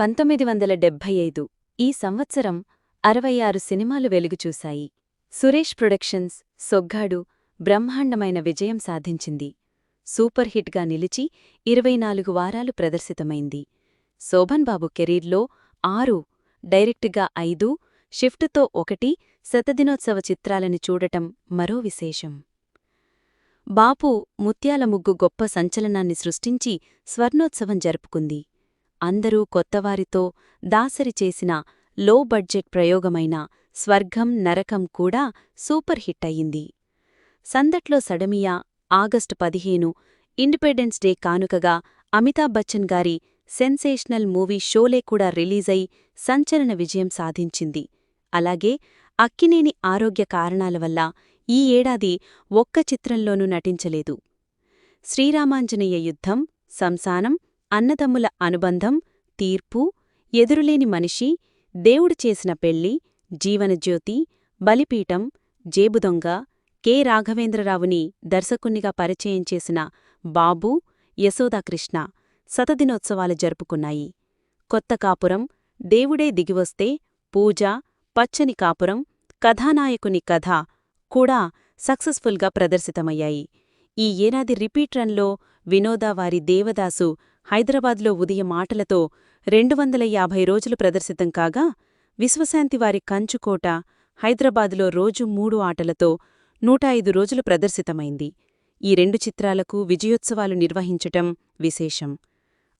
పంతొమ్మిది వందల డెబ్భై ఐదు ఈ సంవత్సరం అరవై ఆరు సినిమాలు వెలుగుచూశాయి. సురేష్ ప్రొడక్షన్స్ సొగ్గాడు బ్రహ్మాండమైన విజయం సాధించింది. సూపర్ హిట్గా నిలిచి ఇరవై నాలుగు వారాలు ప్రదర్శితమైంది. శోభన్ బాబు కెరీర్లో ఆరు డైరెక్టుగా ఐదు షిఫ్ట్తో ఒకటి శతదినోత్సవ చిత్రాలని చూడటం మరో విశేషం. బాపు ముత్యాల ముగ్గు గొప్ప సంచలనాన్ని సృష్టించి స్వర్ణోత్సవం జరుపుకుంది. అందరూ కొత్తవారితో దాసరి చేసిన లో బడ్జెట్ ప్రయోగమైన స్వర్గం నరకం కూడా సూపర్ హిట్ అయింది సందట్లో సడమియా ఆగస్టు పదిహేను ఇండిపెండెన్స్ డే కానుకగా అమితాబ్ బచ్చన్ గారి సెన్సేషనల్ మూవీ షోలే కూడా రిలీజై సంచలన విజయం సాధించింది. అలాగే అక్కినేని ఆరోగ్య కారణాల వల్ల ఈ ఏడాది ఒక్క చిత్రంలోనూ నటించలేదు. శ్రీరామాంజనేయ యుద్ధం సంసానం అన్నదమ్ముల అనుబంధం తీర్పు ఎదురులేని మనిషి దేవుడు చేసిన పెళ్ళి జీవనజ్యోతి బలిపీఠం జేబుదొంగ కె. రాఘవేంద్రరావుని దర్శకునిగా పరిచయం చేసిన బాబు యశోదాకృష్ణ శతదినోత్సవాలు జరుపుకున్నాయి. కొత్త కాపురం దేవుడే దిగివస్తే పూజ పచ్చని కాపురం కథానాయకుని కథ కూడా సక్సెస్ఫుల్గా ప్రదర్శితమయ్యాయి. ఈ ఏడాది రిపీట్ రన్లో వినోదావారి దేవదాసు హైదరాబాద్లో ఉదయం ఆటలతో రెండు వందల యాభై రోజులు ప్రదర్శితం కాగా విశ్వశాంతి వారి కంచుకోట హైదరాబాదులో రోజు మూడు ఆటలతో నూట ఐదు రోజులు ప్రదర్శితమైంది. ఈ రెండు చిత్రాలకు విజయోత్సవాలు నిర్వహించటం విశేషం.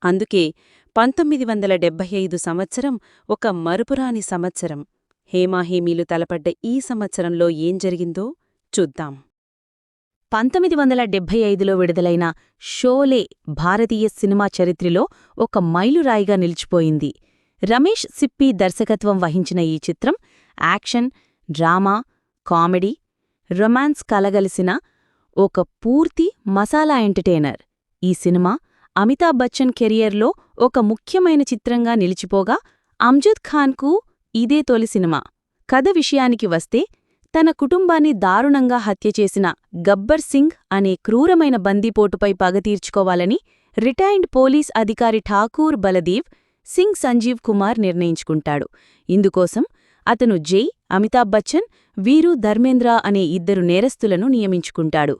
అందుకే పంతొమ్మిది వందల డెబ్బై ఐదు సంవత్సరం ఒక మరుపురాని సంవత్సరం. హేమాహేమీలు తలపడ్డ ఈ సంవత్సరంలో ఏం జరిగిందో చూద్దాం. పంతొమ్మిది వందల డెబ్బై ఐదులో విడుదలైన షోలే భారతీయ సినిమా చరిత్రలో ఒక మైలురాయిగా నిలిచిపోయింది. రమేష్ సిప్పి దర్శకత్వం వహించిన ఈ చిత్రం యాక్షన్ డ్రామా కామెడీ రొమాన్స్ కలగలిసిన ఒక పూర్తి మసాలా ఎంటర్టైనర్. ఈ సినిమా అమితాబ్ బచ్చన్ కెరియర్లో ఒక ముఖ్యమైన చిత్రంగా నిలిచిపోగా అమ్జద్ ఖాన్కు ఇదే తొలి సినిమా. కథ విషయానికి వస్తే తన కుటుంబాన్ని దారుణంగా హత్య చేసిన గబ్బర్ సింగ్ అనే క్రూరమైన బందీపోటుపై పగ తీర్చుకోవాలని రిటైర్డ్ పోలీస్ అధికారి ఠాకూర్ బలదీవ్ సింగ్ సంజీవ్ కుమార్ నిర్ణయించుకుంటాడు. ఇందుకోసం అతను జై అమితాబ్ బచ్చన్ వీరు ధర్మేంద్ర అనే ఇద్దరు నేరస్తులను నియమించుకుంటాడు.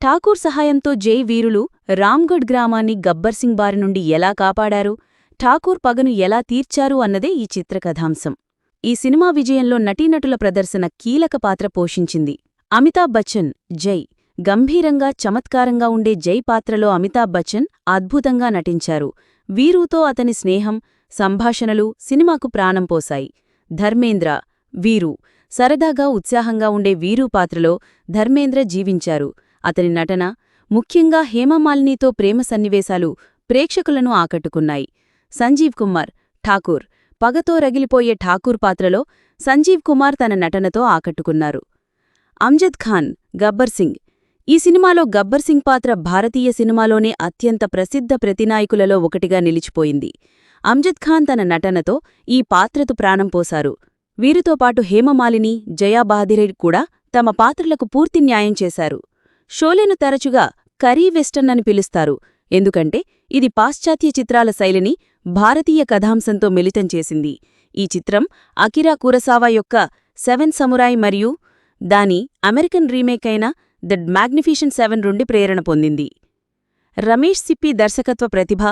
ఠాకూర్ సహాయంతో జై వీరులు రామ్గఢ్ గ్రామాన్ని గబ్బర్ సింగ్ బారి నుండి ఎలా కాపాడారు? ఠాకూర్ పగను ఎలా తీర్చారు అన్నదే ఈ చిత్ర కథాంశం ఈ సినిమా విజయంలో నటీనటుల ప్రదర్శన కీలక పాత్ర పోషించింది. అమితాబ్ బచ్చన్ జై. గంభీరంగా చమత్కారంగా ఉండే జై పాత్రలో అమితాబ్ బచ్చన్ అద్భుతంగా నటించారు. వీరుతో అతని స్నేహం సంభాషణలు సినిమాకు ప్రాణం పోశాయి. ధర్మేంద్ర వీరు సరదాగా ఉత్సాహంగా ఉండే వీరు పాత్రలో ధర్మేంద్ర జీవించారు. అతని నటన ముఖ్యంగా హేమమాలినీతో ప్రేమ సన్నివేశాలు ప్రేక్షకులను ఆకట్టుకున్నాయి. సంజీవ్ కుమార్ ఠాకూర్ పగతో రగిలిపోయే ఠాకూర్ పాత్రలో సంజీవ్ కుమార్ తన నటనతో ఆకట్టుకున్నారు. అమ్జద్ ఖాన్ గబ్బర్ సింగ్. ఈ సినిమాలో గబ్బర్ సింగ్ పాత్ర భారతీయ సినిమాలోనే అత్యంత ప్రసిద్ధ ప్రతినాయకులలో ఒకటిగా నిలిచిపోయింది. అమ్జద్ ఖాన్ తన నటనతో ఈ పాత్రతు ప్రాణం పోశారు. వీరితో పాటు హేమమాలిని జయా బహదిరెడ్ కూడా తమ పాత్రలకు పూర్తి న్యాయం చేశారు. షోలేను తరచుగా కరీ వెస్టర్న్ అని పిలుస్తారు. ఎందుకంటే ఇది పాశ్చాత్య చిత్రాల శైలిని భారతీయ కథాంశంతో మిళితం చేసింది. ఈ చిత్రం అకిరా కురసావా యొక్క సెవెన్ సమురాయ్ మరియు దాని అమెరికన్ రీమేక్ అయిన ద మ్యాగ్నిఫిషన్ సెవెన్ నుండి ప్రేరణ పొందింది. రమేష్ సిప్పి దర్శకత్వ ప్రతిభ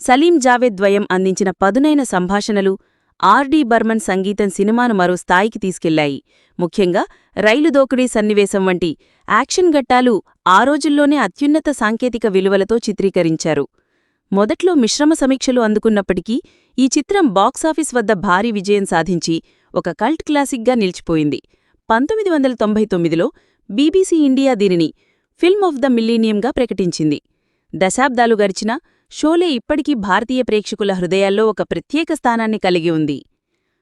సలీం జావేద్ ద్వయం అందించిన పదునైన సంభాషణలు ఆర్డి బర్మన్ సంగీతం సినిమాను మరో స్థాయికి తీసుకెళ్ళాయి. ముఖ్యంగా రైలు దోపిడీ సన్నివేశం వంటి యాక్షన్ ఘట్టాలు ఆ రోజుల్లోనే అత్యున్నత సాంకేతిక విలువలతో చిత్రీకరించారు. మొదట్లో మిశ్రమ సమీక్షలు అందుకున్నప్పటికీ ఈ చిత్రం బాక్సాఫీస్ వద్ద భారీ విజయం సాధించి ఒక కల్ట్ క్లాసిక్గా నిలిచిపోయింది. పంతొమ్మిది వందల తొంభై తొమ్మిదిలో బీబీసీ ఇండియా దీనిని ఫిల్మ్ ఆఫ్ ద మిల్లీనియంగా ప్రకటించింది. దశాబ్దాలు గడిచినా షోలే ఇప్పటికీ భారతీయ ప్రేక్షకుల హృదయాల్లో ఒక ప్రత్యేక స్థానాన్ని కలిగి ఉంది.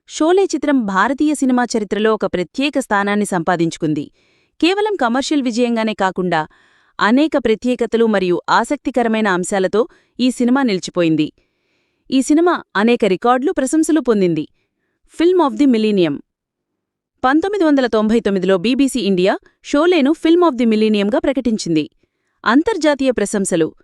షోలే చిత్రం భారతీయ సినిమా చరిత్రలో ఒక ప్రత్యేక స్థానాన్ని సంపాదించుకుంది. కేవలం కమర్షియల్ విజయంగానే కాకుండా అనేక ప్రత్యేకతలు మరియు ఆసక్తికరమైన అంశాలతో ఈ సినిమా నిలిచిపోయింది. ఈ సినిమా అనేక రికార్డులు ప్రశంసలు పొందింది. Film of the millennium. పంతొమ్మిది వందల తొంభై తొమ్మిదిలో బీబీసీ ఇండియా షోలేను ఫిల్మ్ ఆఫ్ ది మిలీనియంగా ప్రకటించింది. అంతర్జాతీయ ప్రశంసలు.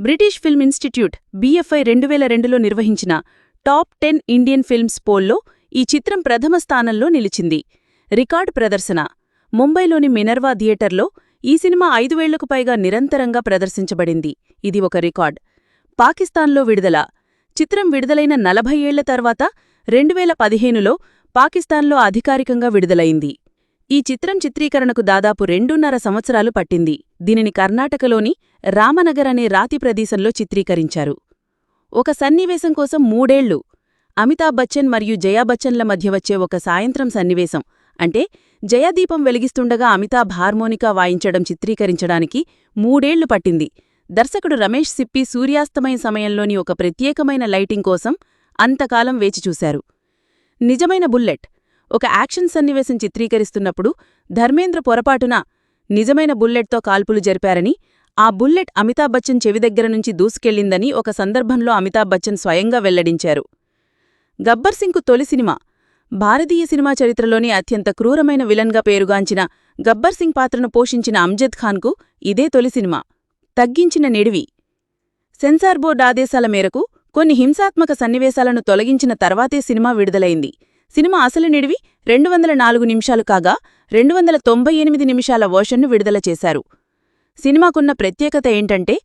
బ్రిటిష్ ఫిల్మ్ ఇన్స్టిట్యూట్ బీఎఫ్ఐ రెండు వేల రెండులో నిర్వహించిన టాప్ టెన్ ఇండియన్ ఫిల్మ్స్ పోల్లో ఈ చిత్రం ప్రథమ స్థానంలో నిలిచింది. రికార్డ్ ప్రదర్శన. ముంబైలోని మినర్వా థియేటర్లో ఈ సినిమా ఐదువేళ్ళకు పైగా నిరంతరంగా ప్రదర్శించబడింది. ఇది ఒక రికార్డ్. పాకిస్తాన్లో విడుదల. చిత్రం విడుదలైన నలభై ఏళ్ళ తర్వాత రెండువేల పదిహేనులో పాకిస్తాన్లో అధికారికంగా విడుదలైంది. ఈ చిత్రం చిత్రీకరణకు దాదాపు రెండున్నర సంవత్సరాలు పట్టింది. దీనిని కర్ణాటకలోని రామనగర్ అనే రాతి ప్రదేశంలో చిత్రీకరించారు. ఒక సన్నివేశం కోసం మూడేళ్ళు. అమితాబ్ బచ్చన్ మరియు జయా బచ్చన్ల మధ్య వచ్చే ఒక సాయంత్రం సన్నివేశం. అంటే జయదీపం వెలిగిస్తుండగా అమితాబ్ హార్మోనికా వాయించడం చిత్రీకరించడానికి మూడేళ్ళు పట్టింది. దర్శకుడు రమేష్ సిప్పి సూర్యాస్తమయ సమయంలోని ఒక ప్రత్యేకమైన లైటింగ్ కోసం అంతకాలం వేచిచూశారు. నిజమైన బుల్లెట్. ఒక యాక్షన్ సన్నివేశం చిత్రీకరిస్తున్నప్పుడు ధర్మేంద్ర పొరపాటున నిజమైన బుల్లెట్తో కాల్పులు జరిపారని ఆ బుల్లెట్ అమితాబ్ బచ్చన్ చెవి దగ్గర నుంచి దూసుకెళ్ళిందని ఒక సందర్భంలో అమితాబ్ బచ్చన్ స్వయంగా వెల్లడించారు. గబ్బర్ సింగ్కు తొలి సినిమా భారతీయ సినిమా చరిత్రలోనే అత్యంత క్రూరమైన విలన్గా పేరుగాంచిన గబ్బర్ సింగ్ పాత్రను పోషించిన అమ్జద్ ఖాన్కు ఇదే తొలి సినిమా. తగ్గించిన నిడివి. సెన్సార్ బోర్డు ఆదేశాల మేరకు కొన్ని హింసాత్మక సన్నివేశాలను తొలగించిన తర్వాతే సినిమా విడుదలైంది. సినిమా అసలు నిడివి రెండు వందల నాలుగు నిమిషాలు కాగా రెండు వందల తొంభై ఎనిమిది నిమిషాల వర్షన్ను విడుదల చేశారు. సినిమాకున్న ప్రత్యేకత ఏంటంటే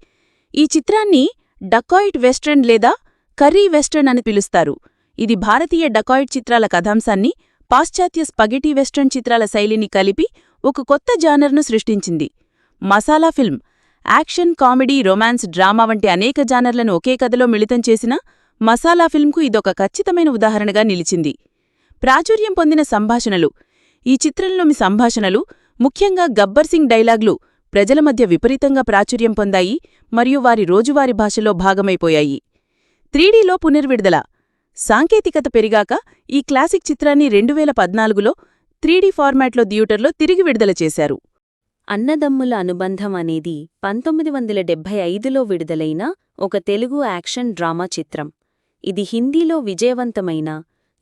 ఈ చిత్రాన్ని డకాయిట్ వెస్ట్రన్ లేదా కర్రీ వెస్ట్రన్ అని పిలుస్తారు. ఇది భారతీయ డకాయిట్ చిత్రాల కథాంశాన్ని పాశ్చాత్య స్పగెటీ వెస్ట్రన్ చిత్రాల శైలిని కలిపి ఒక కొత్త జానర్ను సృష్టించింది. Masala film action comedy romance drama వంటి అనేక జానర్లను ఒకే కథలో మిళితం చేసిన మసాలా ఫిల్మ్కు ఇదొక ఖచ్చితమైన ఉదాహరణగా నిలిచింది. ప్రాచుర్యం పొందిన సంభాషణలు ఈ చిత్రంలోని సంభాషణలు ముఖ్యంగా గబ్బర్ సింగ్ డైలాగ్లు ప్రజల మధ్య విపరీతంగా ప్రాచుర్యం పొందాయి మరియు వారి రోజువారి భాషలో భాగమైపోయాయి. త్రీడీలో పునర్విడుదల సాంకేతికత పెరిగాక ఈ క్లాసిక్ చిత్రాన్ని రెండువేల పద్నాలుగులో త్రీడీ ఫార్మాట్లో థియేటర్లో తిరిగి విడుదల చేశారు. అన్నదమ్ముల అనుబంధం అనేది పంతొమ్మిది వందల డెబ్భై ఐదులో విడుదలైన ఒక తెలుగు యాక్షన్ డ్రామా చిత్రం. ఇది హిందీలో విజయవంతమైన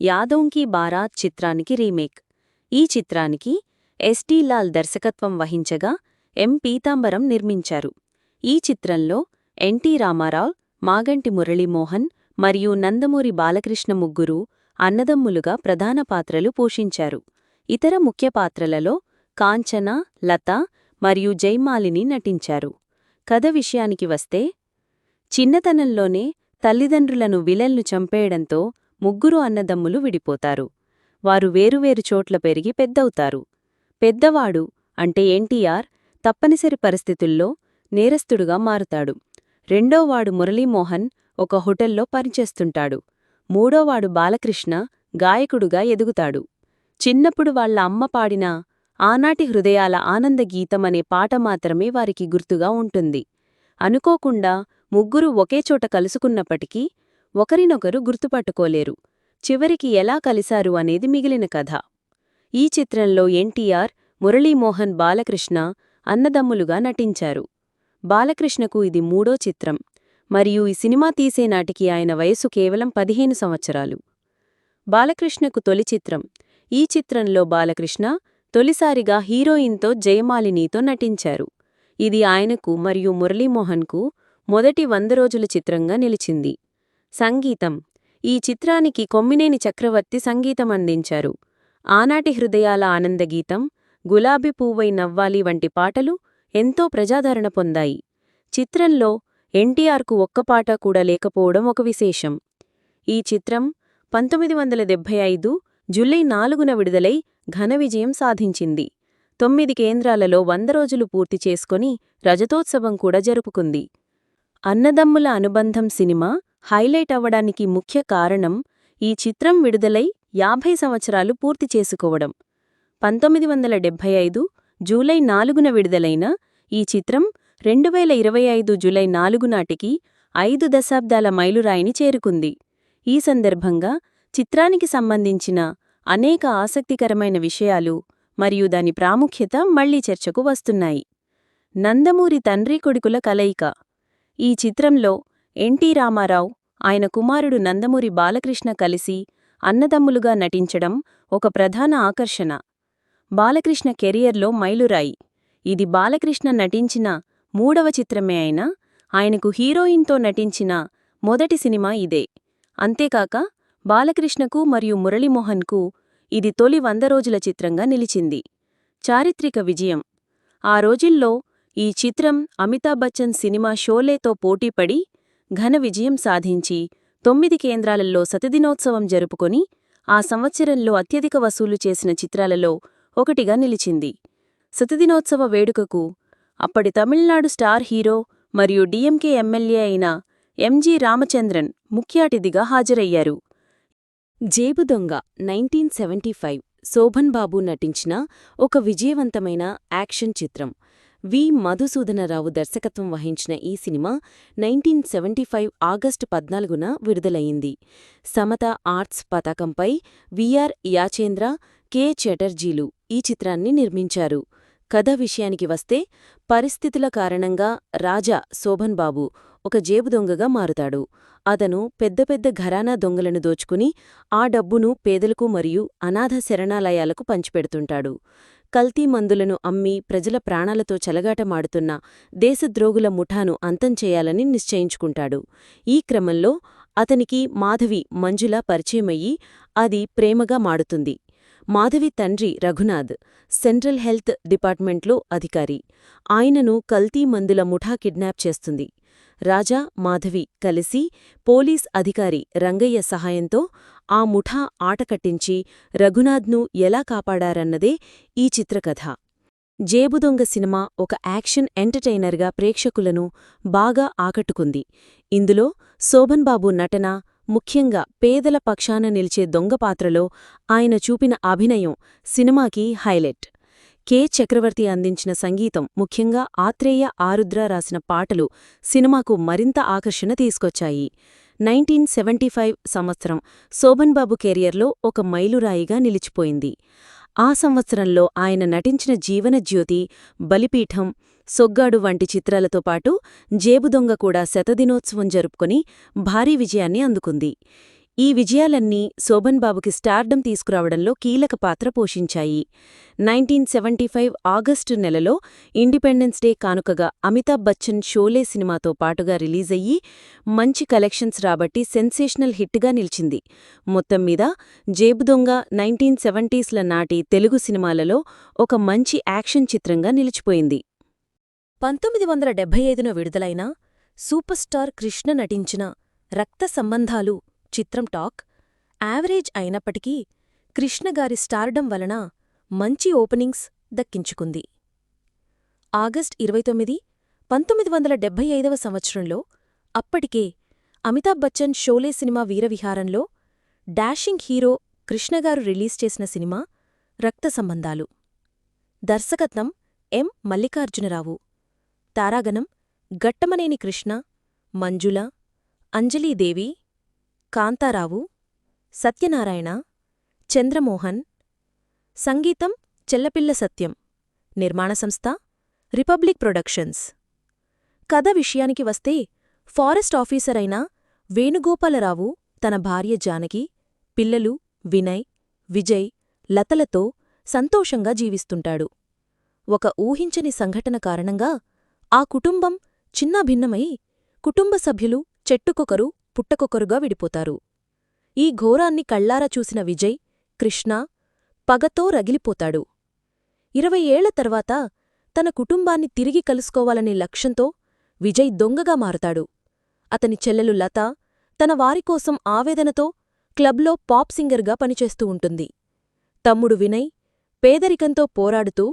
యాదోంకీ బారాత్ చిత్రానికి రీమేక్. ఈ చిత్రానికి ఎస్టీ లాల్ దర్శకత్వం వహించగా ఎం పీతాంబరం నిర్మించారు. ఈ చిత్రంలో ఎన్టీ రామారావు మాగంటి మురళీమోహన్ మరియు నందమూరి బాలకృష్ణ ముగ్గురు అన్నదమ్ములుగా ప్రధాన పాత్రలు పోషించారు. ఇతర ముఖ్య పాత్రలలో కాంచన లత మరియు జైమాలిని నటించారు. కథ విషయానికి వస్తే చిన్నతనంలోనే తల్లిదండ్రులను విలన్లు చంపేయడంతో ముగ్గురు అన్నదమ్ములు విడిపోతారు. వారు వేరువేరు చోట్ల పెరిగి పెద్దవుతారు. పెద్దవాడు అంటే ఎన్టీఆర్ తప్పనిసరి పరిస్థితుల్లో నేరస్తుడుగా మారుతాడు. రెండోవాడు మురళీమోహన్ ఒక హోటల్లో పనిచేస్తుంటాడు. మూడోవాడు బాలకృష్ణ గాయకుడుగా ఎదుగుతాడు. చిన్నప్పుడు వాళ్ళ అమ్మ పాడిన ఆనాటి హృదయాల ఆనందగీతమనే పాట మాత్రమే వారికి గుర్తుగా ఉంటుంది. అనుకోకుండా ముగ్గురు ఒకేచోట కలుసుకున్నప్పటికీ ఒకరినొకరు గుర్తుపట్టుకోలేరు. చివరికి ఎలా కలిశారు అనేది మిగిలిన కథ. ఈ చిత్రంలో ఎన్టీఆర్ మురళీమోహన్ బాలకృష్ణ అన్నదమ్ములుగా నటించారు. బాలకృష్ణకు ఇది మూడో చిత్రం. మరియు ఈ సినిమా తీసే నాటికి ఆయన వయసు కేవలం పదిహేను సంవత్సరాలు. బాలకృష్ణకు తొలి చిత్రం. ఈ చిత్రంలో బాలకృష్ణ తొలిసారిగా హీరోయిన్తో జయమాలినితో నటించారు. ఇది ఆయనకు మరియు మురళీమోహన్కు మొదటి వంద రోజుల చిత్రంగా నిలిచింది. సంగీతం. ఈ చిత్రానికి కొమ్మినేని చక్రవర్తి సంగీతం అందించారు. ఆనాటి హృదయాల ఆనందగీతం గులాబీ పువ్వై నవ్వాలి వంటి పాటలు ఎంతో ప్రజాదరణ పొందాయి. చిత్రంలో ఎన్టీఆర్కు ఒక్కపాట కూడా లేకపోవడం ఒక విశేషం. ఈ చిత్రం పంతొమ్మిది వందల డెబ్బై ఐదు జులై నాలుగున విడుదలై ఘన విజయం సాధించింది. తొమ్మిది కేంద్రాలలో వంద రోజులు పూర్తి చేసుకొని రజతోత్సవం కూడా జరుపుకుంది. అన్నదమ్ముల అనుబంధం సినిమా హైలైట్ అవ్వడానికి ముఖ్య కారణం ఈ చిత్రం విడుదలై యాభై సంవత్సరాలు పూర్తి చేసుకోవడం. పంతొమ్మిది వందల డెబ్భై ఐదు జూలై నాలుగున విడుదలైన ఈ చిత్రం రెండువేల ఇరవై ఐదు జూలై నాలుగు నాటికి ఐదు దశాబ్దాల మైలురాయిని చేరుకుంది. ఈ సందర్భంగా చిత్రానికి సంబంధించిన అనేక ఆసక్తికరమైన విషయాలు మరియు దాని ప్రాముఖ్యత మళ్ళీ చర్చకు వస్తున్నాయి. నందమూరి తండ్రి కొడుకుల కలయిక. ఈ చిత్రంలో ఎన్టీ రామారావు ఆయన కుమారుడు నందమూరి బాలకృష్ణ కలిసి అన్నదమ్ములుగా నటించడం ఒక ప్రధాన ఆకర్షణ. బాలకృష్ణ కెరియర్లో మైలురాయి. ఇది బాలకృష్ణ నటించిన మూడవ చిత్రమే అయినా ఆయనకు హీరోయిన్తో నటించిన మొదటి సినిమా ఇదే. అంతేకాక బాలకృష్ణకు మరియు మురళీమోహన్కు ఇది తొలి వంద రోజుల చిత్రంగా నిలిచింది. చారిత్రక విజయం. ఆ రోజుల్లో ఈ చిత్రం అమితాబ్ బచ్చన్ సినిమా షోలేతో పోటీపడి ఘన విజయం సాధించి తొమ్మిది కేంద్రాలలో శతదినోత్సవం జరుపుకొని ఆ సంవత్సరంలో అత్యధిక వసూలు చేసిన చిత్రాలలో ఒకటిగా నిలిచింది. శతదినోత్సవ వేడుకకు అప్పటి తమిళనాడు స్టార్ హీరో మరియు డిఎంకే ఎమ్మెల్యే అయిన ఎంజి రామచంద్రన్ ముఖ్యాతిథిగా హాజరయ్యారు. Jebu Donga nineteen seventy five Sobhan Babu నటించిన ఒక విజయవంతమైన యాక్షన్ చిత్రం. వి. మధుసూదనరావు దర్శకత్వం వహించిన ఈ cinema nineteen seventy five August పద్నాలుగున విడుదలయింది సమత ఆర్ట్స్ పతాకంపై విఆర్ యాచేంద్ర కె. చటర్జీలు ఈ చిత్రాన్ని నిర్మించారు. కథ విషయానికి వస్తే పరిస్థితుల కారణంగా రాజా శోభన్ బాబు ఒక జేబు దొంగగా మారుతాడు. అతను పెద్ద పెద్ద ఘరానా దొంగలను దోచుకుని ఆ డబ్బును పేదలకు మరియు అనాథ శరణాలయాలకు పంచిపెడుతుంటాడు. కల్తీ మందులను అమ్మి ప్రజల ప్రాణాలతో చెలగాటమాడుతున్న దేశద్రోగుల ముఠాను అంతం చేయాలని నిశ్చయించుకుంటాడు. ఈ క్రమంలో అతనికి మాధవి మంజుల పరిచయమయ్యి అది ప్రేమగా మాడుతుంది. మాధవి తండ్రి రఘునాథ్ సెంట్రల్ హెల్త్ డిపార్ట్మెంట్లో అధికారి. ఆయనను కల్తీ మందుల ముఠా కిడ్నాప్ చేస్తుంది. రాజా మాధవి కలిసి పోలీస్ అధికారి రంగయ్య సహాయంతో ఆ ముఠా ఆటకట్టించి రఘునాథ్ను ఎలా కాపాడారన్నదే ఈ చిత్రకథ. జేబుదొంగ సినిమా ఒక యాక్షన్ ఎంటర్టైనర్గా ప్రేక్షకులను బాగా ఆకట్టుకుంది. ఇందులో శోభన్ బాబు నటన ముఖ్యంగా పేదల పక్షాన నిలిచే దొంగ పాత్రలో ఆయన చూపిన అభినయం సినిమాకి హైలైట్. కె. చక్రవర్తి అందించిన సంగీతం ముఖ్యంగా ఆత్రేయ ఆరుద్ర రాసిన పాటలు సినిమాకు మరింత ఆకర్షణ తీసుకొచ్చాయి. నైన్టీన్ సెవెంటీ ఫైవ్ సంవత్సరం శోభన్ బాబు కెరియర్లో ఒక మైలురాయిగా నిలిచిపోయింది. ఆ సంవత్సరంలో ఆయన నటించిన జీవనజ్యోతి బలిపీఠం సొగ్గాడు వంటి చిత్రాలతో పాటు జేబుదొంగ కూడా శతదినోత్సవం జరుపుకొని భారీ విజయాన్ని అందుకుంది. ఈ విజయాలన్నీ శోభన్ బాబుకి స్టార్డం తీసుకురావడంలో కీలక పాత్ర పోషించాయి. నైన్టీన్ సెవెంటీ ఫైవ్ ఆగస్టు నెలలో ఇండిపెండెన్స్ డే కానుకగా అమితాబ్ బచ్చన్ షోలే సినిమాతో పాటుగా రిలీజయ్యి మంచి కలెక్షన్స్ రాబట్టి సెన్సేషనల్ హిట్గా నిలిచింది. మొత్తం మీద జేబుదొంగ నైన్టీన్ సెవెంటీస్ల నాటి తెలుగు సినిమాలలో ఒక మంచి యాక్షన్ చిత్రంగా నిలిచిపోయింది. పంతొమ్మిది వందల డెబ్బై ఐదున విడుదలైన సూపర్ స్టార్ కృష్ణ నటించిన రక్త సంబంధాలు చిత్రం టాక్ యావరేజ్ అయినప్పటికీ కృష్ణగారి స్టార్డం వలన మంచి ఓపెనింగ్స్ దక్కించుకుంది. ఆగస్ట్ ఇరవై తొమ్మిది పంతొమ్మిది వందల డెబ్బై ఐదవ సంవత్సరంలో అప్పటికే అమితాబ్ బచ్చన్ షోలే సినిమా వీరవిహారంలో డాషింగ్ హీరో కృష్ణగారు రిలీజ్ చేసిన సినిమా రక్త సంబంధాలు. దర్శకత్వం ఎం మల్లికార్జునరావు. తారాగణం గట్టమనేని కృష్ణ మంజుల అంజలీదేవి కాంతారావు సత్యనారాయణ చంద్రమోహన్ సంగీతం చెల్లపిల్ల సత్యం నిర్మాణ సంస్థ రిపబ్లిక్ ప్రొడక్షన్స్. కథ విషయానికి వస్తే ఫారెస్ట్ ఆఫీసర్ అయిన వేణుగోపాలరావు తన భార్య జానకి పిల్లలు వినయ్ విజయ్ లతలతో సంతోషంగా జీవిస్తుంటాడు. ఒక ఊహించని సంఘటన కారణంగా ఆ కుటుంబం చిన్నాభిన్నమై కుటుంబ సభ్యులు చెట్టుకొకరు పుట్టకొకరుగా విడిపోతారు. ఈ ఘోరాన్ని కళ్ళారా చూసిన విజయ్ కృష్ణ పగతో రగిలిపోతాడు. ఇరవై ఏళ్ళ తర్వాత తన కుటుంబాన్ని తిరిగి కలుసుకోవాలనే లక్ష్యంతో విజయ్ దొంగగా మారతాడు. అతని చెల్లెలు లత తన వారికోసం ఆవేదనతో క్లబ్లో పాప్ సింగర్గా పనిచేస్తూ ఉంటుంది. తమ్ముడు వినయ్ పేదరికంతో పోరాడుతూ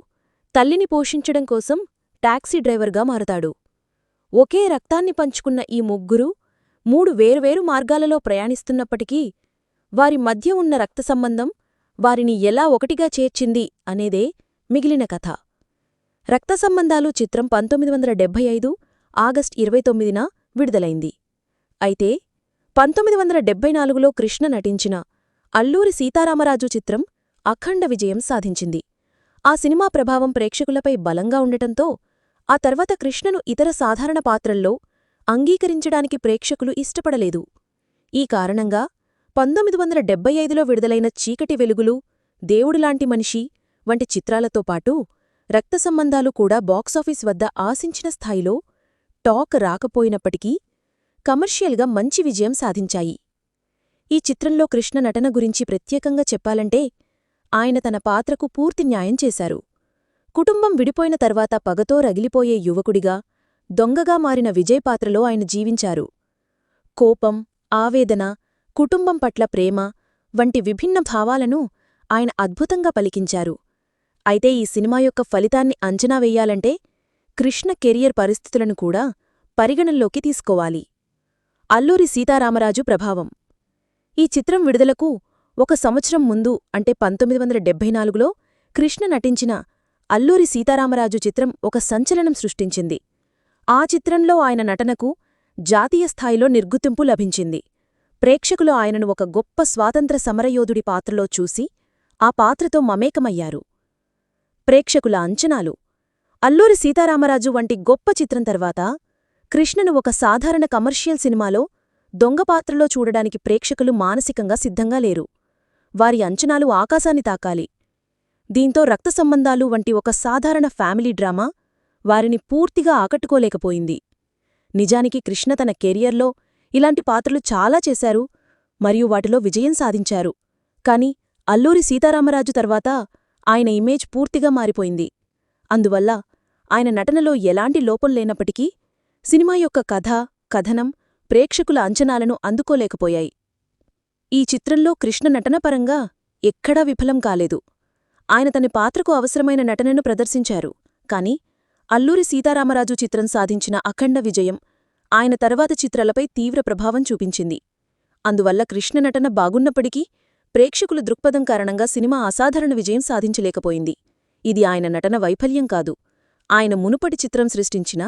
తల్లిని పోషించడం కోసం టాక్సీ డ్రైవర్గా మారతాడు. ఒకే రక్తాన్ని పంచుకున్న ఈ ముగ్గురు మూడు వేర్వేరు మార్గాలలో ప్రయాణిస్తున్నప్పటికీ వారి మధ్య ఉన్న రక్త సంబంధం వారిని ఎలా ఒకటిగా చేర్చింది అనేదే మిగిలిన కథ. రక్త సంబంధాలు చిత్రం పంతొమ్మిది వందల డెబ్బై ఐదు ఆగస్ట్ ఇరవై తొమ్మిదిన విడుదలైంది. అయితే పంతొమ్మిది వందల డెబ్బై నాలుగులో కృష్ణ నటించిన అల్లూరి సీతారామరాజు చిత్రం అఖండ విజయం సాధించింది. ఆ సినిమా ప్రభావం ప్రేక్షకులపై బలంగా ఉండటంతో ఆ తర్వాత కృష్ణను ఇతర సాధారణ పాత్రల్లో అంగీకరించడానికి ప్రేక్షకులు ఇష్టపడలేదు. ఈ కారణంగా పంతొమ్మిది వందల డెబ్బై ఐదులో విడుదలైన చీకటి వెలుగులు దేవుడులాంటి మనిషి వంటి చిత్రాలతో పాటు రక్త సంబంధాలు కూడా బాక్సాఫీస్ వద్ద ఆశించిన స్థాయిలో టాక్ రాకపోయినప్పటికీ కమర్షియల్గా మంచి విజయం సాధించాయి. ఈ చిత్రంలో కృష్ణ నటన గురించి ప్రత్యేకంగా చెప్పాలంటే ఆయన తన పాత్రకు పూర్తి న్యాయం చేశారు. కుటుంబం విడిపోయిన తర్వాత పగతో రగిలిపోయే యువకుడిగా దొంగగా మారిన విజయ్ పాత్రలో ఆయన జీవించారు. కోపం ఆవేదన కుటుంబం పట్ల ప్రేమ వంటి విభిన్న భావాలను ఆయన అద్భుతంగా పలికించారు. అయితే ఈ సినిమా యొక్క ఫలితాన్ని అంచనా వెయ్యాలంటే కృష్ణ కెరియర్ పరిస్థితులను కూడా పరిగణనలోకి తీసుకోవాలి. అల్లూరి సీతారామరాజు ప్రభావం. ఈ చిత్రం విడుదలకు ఒక సంవత్సరం ముందు అంటే పంతొమ్మిది వందల డెబ్బై నాలుగులో కృష్ణ నటించిన అల్లూరి సీతారామరాజు చిత్రం ఒక సంచలనం సృష్టించింది. ఆ చిత్రంలో ఆయన నటనకు జాతీయ స్థాయిలో నిర్గుతింపు లభించింది. ప్రేక్షకులు ఆయనను ఒక గొప్ప స్వాతంత్ర సమరయోధుడి పాత్రలో చూసి ఆ పాత్రతో మమేకమయ్యారు. ప్రేక్షకుల అంచనాలు. అల్లూరి సీతారామరాజు వంటి గొప్ప చిత్రం తర్వాత కృష్ణను ఒక సాధారణ కమర్షియల్ సినిమాలో దొంగపాత్రలో చూడడానికి ప్రేక్షకులు మానసికంగా సిద్ధంగా లేరు. వారి అంచనాలు ఆకాశాన్ని తాకాలి. దీంతో రక్త సంబంధాలు వంటి ఒక సాధారణ ఫ్యామిలీ డ్రామా వారిని పూర్తిగా ఆకట్టుకోలేకపోయింది. నిజానికి కృష్ణ తన కెరియర్లో ఇలాంటి పాత్రలు చాలా చేశారు మరియు వాటిలో విజయం సాధించారు. కాని అల్లూరి సీతారామరాజు తర్వాత ఆయన ఇమేజ్ పూర్తిగా మారిపోయింది. అందువల్ల ఆయన నటనలో ఎలాంటి లోపం లేనప్పటికీ సినిమా యొక్క కథ కథనం ప్రేక్షకుల అంచనాలను అందుకోలేకపోయాయి. ఈ చిత్రంలో కృష్ణ నటనపరంగా ఎక్కడా విఫలం కాలేదు. ఆయన తన పాత్రకు అవసరమైన నటనను ప్రదర్శించారు. కాని అల్లూరి సీతారామరాజు చిత్రం సాధించిన అఖండ విజయం ఆయన తర్వాత చిత్రాలపై తీవ్ర ప్రభావం చూపించింది. అందువల్ల కృష్ణ నటన బాగున్నప్పటికీ ప్రేక్షకుల దృక్పథం కారణంగా సినిమా అసాధారణ విజయం సాధించలేకపోయింది. ఇది ఆయన నటన వైఫల్యం కాదు. ఆయన మునుపటి చిత్రం సృష్టించిన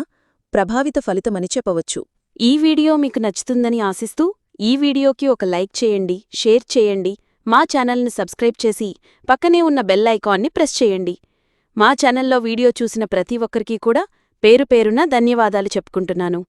ప్రభావిత ఫలితమని చెప్పవచ్చు. ఈ వీడియో మీకు నచ్చుతుందని ఆశిస్తూ ఈ వీడియోకి ఒక లైక్ చేయండి షేర్ చేయండి. మా ఛానల్ని సబ్స్క్రైబ్ చేసి పక్కనే ఉన్న బెల్ ఐకాన్ని ప్రెస్ చేయండి. మా ఛానల్లో వీడియో చూసిన ప్రతి ఒక్కరికీ కూడా పేరు పేరున ధన్యవాదాలు చెప్పుకుంటున్నాను.